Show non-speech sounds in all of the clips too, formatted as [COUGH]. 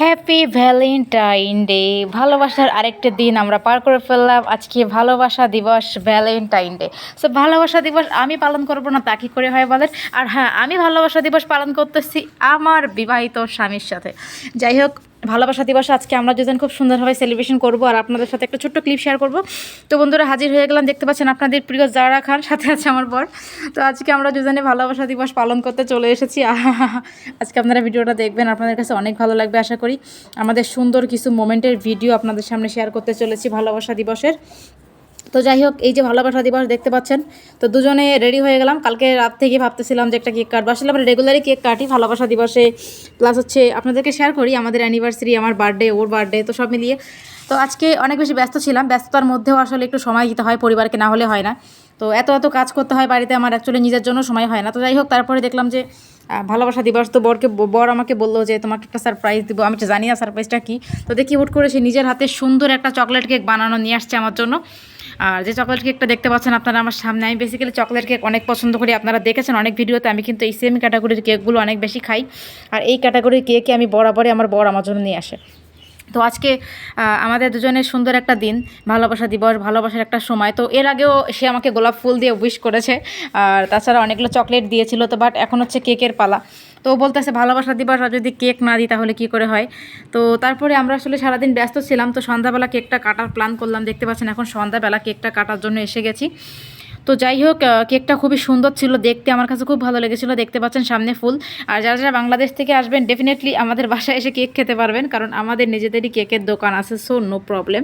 Happy Valentine day ভালোবাসার আরেকটা দিন আমরা পার করে ফেললাম। আজকে ভালোবাসা দিবস ভ্যালেন্টাইন ডে সো ভালোবাসা দিবস আমি পালন করব না, তা কী করে হয় বলেন? আর হ্যাঁ আমি ভালোবাসা দিবস পালন করতেছি আমার বিবাহিত স্বামীর সাথে। যাই হোক ভালোবাসা দিবস আজকে আমরা দুজন খুব সুন্দরভাবে সেলিব্রেশন করব আর আপনাদের সাথে একটা ছোট্ট ক্লিপ শেয়ার করব। তো বন্ধুরা, হাজির হয়ে গেলাম, দেখতে পাচ্ছেন আপনাদের প্রিয় জারা খান, সাথে আছে আমার বর। তো আজকে আমরা দুজনে ভালোবাসা দিবস পালন করতে চলে এসেছি। আজকে আপনারা ভিডিওটা দেখবেন, আপনাদের কাছে অনেক ভালো লাগবে আশা করি। আমাদের সুন্দর কিছু মোমেন্টের ভিডিও আপনাদের সামনে শেয়ার করতে চলেছি ভালোবাসা দিবসের। তো যাই হোক, এই যে ভালোবাসা দিবস দেখতে পাচ্ছেন, তো দুজনে রেডি হয়ে গেলাম। কালকে রাত থেকে ভাবতেছিলাম যে একটা কেক কাটবো। আসলে আমরা রেগুলারই কেক কাটি ভালোবাসা দিবসে। প্লাস হচ্ছে আপনাদেরকে শেয়ার করি, আমাদের অ্যানিভার্সারি আমার বার্থডে ওর বার্থডে তো সব মিলিয়ে। তো আজকে অনেক বেশি ব্যস্ত ছিলাম। ব্যস্ততার মধ্যেও আসলে একটু সময় দিতে হয়, পরিবারকে না হলে হয় না। তো এত এত কাজ করতে হয় বাড়িতে আমার অ্যাকচুয়ালি নিজের জন্য সময় হয় না। তো যাই হোক, তারপরে দেখলাম যে ভালোবাসা দিবস, তো বরকে, বর আমাকে বলল যে, তোমাকে একটা সারপ্রাইজ দিব। আমি জানি না সারপ্রাইজটা কী। তো দেখি হুট করে সে নিজের হাতে সুন্দর একটা চকলেট কেক বানানো নিয়ে আসছে আমার জন্য। আর যে চকলেট কেকটা দেখতে পাচ্ছেন আপনারা আমার সামনে, আমি বেসিক্যালি চকলেট কেক অনেক পছন্দ করি। আপনারা দেখেছেন অনেক ভিডিওতে আমি কিন্তু এই সেম ক্যাটাগরির কেকগুলো অনেক বেশি খাই। আর এই ক্যাটাগরির কেকে আমি বরাবরই আমার বর আমার জন্য নিয়ে আসে। তো আজকে আমাদের দুজনের সুন্দর একটা দিন, ভালোবাসা দিবস, ভালোবাসার একটা সময়। তো এর আগেও সে আমাকে গোলাপ ফুল দিয়ে উইশ করেছে, আর তাছাড়া অনেকগুলো চকলেট দিয়েছিল তো বাট এখন হচ্ছে কেকের পালা। তো বলতেছে, ভালোবাসা দিবস, আর যদি কেক না দিই, তাহলে কি করে হয়? তো তারপরে আমরা আসলে সারাদিন ব্যস্ত ছিলাম, তো সন্ধ্যাবেলা কেকটা কাটার প্ল্যান করলাম। দেখতে পাচ্ছেন, এখন সন্ধ্যাবেলা কেকটা কাটার জন্য এসে গেছি। তো যাই হোক কেকটা খুবই সুন্দর ছিল, দেখতে আমার কাছে খুব ভালো লেগেছিলো, দেখতে পাচ্ছেন সামনে ফুল। আর যারা যারা বাংলাদেশ থেকে আসবেন ডেফিনেটলি আমাদের বাসায় এসে কেক খেতে পারবেন, কারণ আমাদের নিজেদেরই কেকের দোকান আছে সো নো প্রবলেম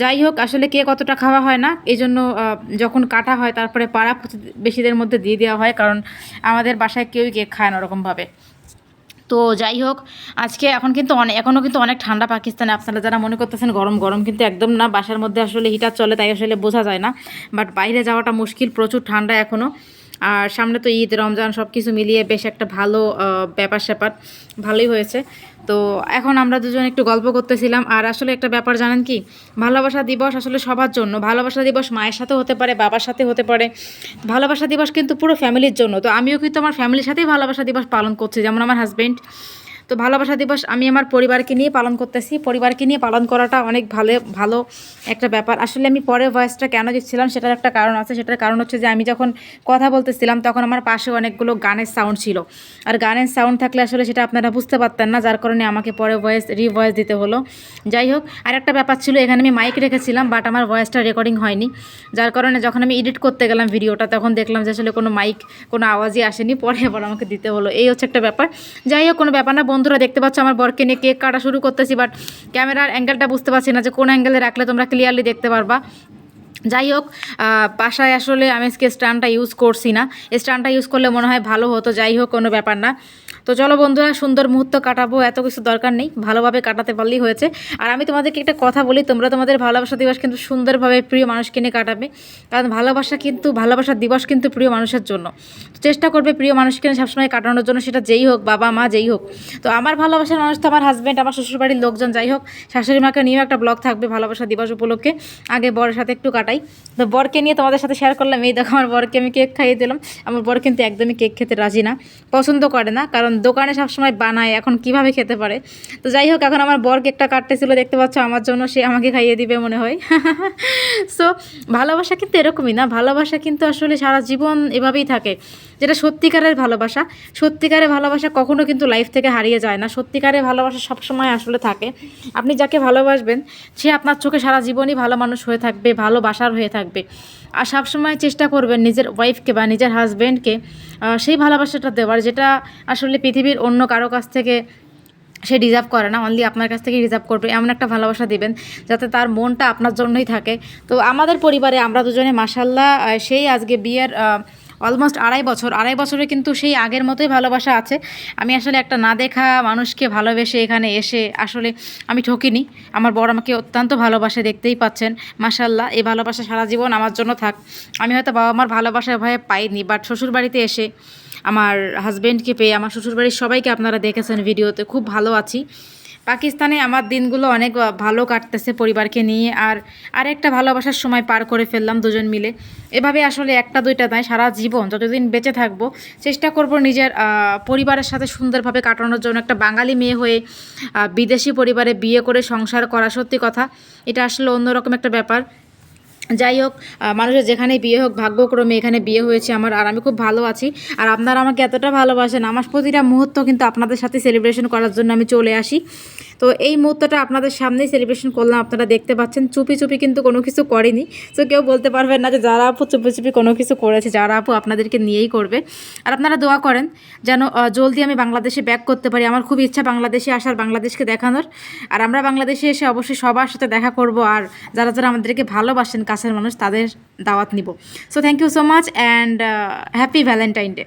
যাই হোক, আসলে কেক অতটা খাওয়া হয় না এই জন্য যখন কাটা হয়, তারপরে পাড়া বেশিদের মধ্যে দিয়ে দেওয়া হয়, কারণ আমাদের বাসায় কেউই কেক খায় না ওরকমভাবে। তো যাই হোক, আজকে এখন কিন্তু অনেক এখনও কিন্তু অনেক ঠান্ডা পাকিস্তানে। আপনারা যারা মনে করতেছেন গরম গরম কিন্তু একদম না, বাসার মধ্যে আসলে হিটার চলে, তাই আসলে বোঝা যায় না। বাট বাইরে যাওয়াটা মুশকিল, প্রচুর ঠান্ডা এখনও আর সামনে তো ঈদ, রমজান সব কিছু মিলিয়ে বেশ একটা ভালো ব্যাপার স্যাপার। ভালোই হয়েছে। তো এখন আমরা দুজন একটু গল্প করতেছিলাম। আর আসলে একটা ব্যাপার জানেন কি? ভালোবাসা দিবস আসলে সবার জন্য। ভালোবাসা দিবস মায়ের সাথে হতে পারে, বাবার সাথে হতে পারে। ভালোবাসা দিবস কিন্তু পুরো ফ্যামিলির জন্য। তো আমিও কিন্তু আমার ফ্যামিলির সাথেই ভালোবাসা দিবস পালন করছি, যেমন আমার হাজবেন্ড। তো ভালোবাসা দিবস আমি আমার পরিবারকে নিয়ে পালন করতেছি। পরিবারকে নিয়ে পালন করাটা অনেক ভালো ভালো একটা ব্যাপার। আসলে আমি পরে ভয়েসটা কেন দিচ্ছিলাম সেটার একটা কারণ আছে। সেটার কারণ হচ্ছে যে আমি যখন কথা বলতেছিলাম তখন আমার পাশে অনেকগুলো গানের সাউন্ড ছিল। আর গানের সাউন্ড থাকলে আসলে সেটা আপনারা বুঝতে পারতেন না, যার কারণে আমাকে পরে ভয়েস রিভয়েস দিতে হলো। যাই হোক, আর একটা ব্যাপার ছিল, এখানে আমি মাইক রেখেছিলাম বাট আমার ভয়েসটা রেকর্ডিং হয়নি। যার কারণে যখন আমি এডিট করতে গেলাম ভিডিওটা তখন দেখলাম যে আসলে কোনো মাইক কোনো আওয়াজই আসেনি। পরে আবার আমাকে দিতে হলো। এই হচ্ছে একটা ব্যাপার। যাই হোক, কোনো ব্যাপার না বন্ধুরা দেখতে পাচ্ছ আমার বরকে নিয়ে কেক কাটা শুরু করতেছি বাট ক্যামেরার অ্যাঙ্গেলটা বুঝতে পারছি না যে কোন অ্যাঙ্গেলে রাখলে তোমরা ক্লিয়ারলি দেখতে পারবা। যাই হোক পাশায় আসলে আমি আজকে স্ট্যান্ডটা ইউজ করছি না। স্ট্যান্ডটা ইউজ করলে মনে হয় ভালো হতো, যাই হোক, কোনো ব্যাপার না। তো চলো বন্ধুরা, সুন্দর মুহূর্ত কাটাবো, এত কিছু দরকার নেই, ভালোভাবে কাটাতে পারলেই হয়েছে। আর আমি তোমাদেরকে একটা কথা বলি, তোমরা তোমাদের ভালোবাসা দিবস কিন্তু সুন্দরভাবে প্রিয় মানুষকে নিয়ে কাটাবে। কারণ ভালোবাসা কিন্তু ভালোবাসার দিবস কিন্তু প্রিয় মানুষের জন্য। চেষ্টা করবে প্রিয় মানুষকে নিয়ে সবসময় কাটানোর জন্য, সেটা যেই হোক, বাবা, মা, যেই হোক। তো আমার ভালোবাসার মানুষ তো আমার হাজব্যান্ড আমার শ্বশুরবাড়ির লোকজন, যাই হোক। শাশুড়ি মাকে নিয়েও একটা ব্লগ থাকবে ভালোবাসা দিবস উপলক্ষে। আগে বরের সাথে একটু কাটাই। তো বরকে নিয়ে তোমাদের সাথে শেয়ার করলাম, এই দেখো আমার বরকে আমি কেক খাইয়ে দিলাম। আমার বর কিন্তু একদমই কেক খেতে রাজি না, পছন্দ করে না, কারণ দোকানে সবসময় বানায়, এখন কীভাবে খেতে পারে? তো যাই হোক, এখন আমার বর কেকটা কাটতেছিল দেখতে পাচ্ছ আমার জন্য, সে আমাকে খাইয়ে দিবে মনে হয়। [LAUGHS] সো ভালোবাসা কিন্তু এরকমই না, ভালোবাসা কিন্তু আসলে সারা জীবন এভাবেই থাকে। যেটা সত্যিকারের ভালোবাসা সত্যিকারের ভালোবাসা কখনো কিন্তু লাইফ থেকে হারিয়ে যায় না, সত্যিকারের ভালোবাসা সবসময় আসলে থাকে। আপনি যাকে ভালোবাসবেন, সে আপনার চোখে সারা জীবনই ভালো মানুষ হয়ে থাকবে ভালোবাসার হয়ে থাকবে। আর সবসময় চেষ্টা করবেন নিজের ওয়াইফকে বা নিজের হাজব্যান্ডকে সেই ভালোবাসাটা দেওয়ার, যেটা আসলে পৃথিবীর অন্য কারও কাছ থেকে সে ডিজার্ভ করে না অনলি আপনার কাছ থেকে রিজার্ভ করবে, এমন একটা ভালোবাসা দিবেন যাতে তার মনটা আপনার জন্যই থাকে। তো আমাদের পরিবারে আমরা দুজনে মাসাল্লাহ সেই আজকে বিয়ের অলমোস্ট আড়াই বছর, আড়াই বছরে কিন্তু সেই আগের মতোই ভালোবাসা আছে। আমি আসলে একটা না দেখা মানুষকে ভালোবেসে এখানে এসে আসলে আমি ঠকিনি। আমার বড় আমাকে অত্যন্ত ভালোবাসে, দেখতেই পাচ্ছেন। মাসাল্লাহ এই ভালোবাসা সারা জীবন আমার জন্য থাক। আমি হয়তো বাবা মার ভালোবাসা ভয়ে পাইনি বাট শ্বশুরবাড়িতে এসে আমার হাজব্যান্ডকে পেয়ে, আমার শ্বশুরবাড়ির সবাইকে আপনারা দেখেছেন ভিডিওতে, খুব ভালো আছি। পাকিস্তানে আমার দিনগুলো অনেক ভালো কাটতেছে পরিবারকে নিয়ে, আর আরেকটা ভালোবাসার সময় পার করে ফেললাম দুজন মিলে। এভাবে আসলে একটা দুইটা নয়, সারা জীবন যতদিন বেঁচে থাকব, চেষ্টা করব নিজের পরিবারের সাথে সুন্দরভাবে কাটানোর জন্য। একটা বাঙালি মেয়ে হয়ে বিদেশি পরিবারে বিয়ে করে সংসার করা সত্যি কথা, এটা আসলে অন্যরকম একটা ব্যাপার। যাই হোক মানুষের যেখানে বিয়ে হোক, ভাগ্যক্রমে এখানে বিয়ে হয়েছে আমার, আর আমি খুব ভালো আছি। আর আপনারা আমাকে এতটা ভালোবাসেন, আমার প্রতিটা মুহূর্ত কিন্তু আপনাদের সাথে সেলিব্রেশন করার জন্য আমি চলে আসি। তো এই মুহূর্তটা আপনাদের সামনেই সেলিব্রেশন করলাম। আপনারা দেখতে পাচ্ছেন, চুপি চুপি কিন্তু কোনো কিছু করেনি। তো কেউ বলতে পারবেন না যে, যারা আপু চুপি চুপি কোনো কিছু করেছে, যারা আপু আপনাদেরকে নিয়েই করবে। আর আপনারা দোয়া করেন যেন জলদি আমি বাংলাদেশে ব্যাক করতে পারি। আমার খুব ইচ্ছা বাংলাদেশে আসার, বাংলাদেশকে দেখানোর। আর আমরা বাংলাদেশে এসে অবশ্যই সবার সাথে দেখা করব। আর যারা যারা আমাদেরকে ভালোবাসেন, কাছের মানুষ, তাদের দাওয়াত নিব। So thank you so much and happy Valentine day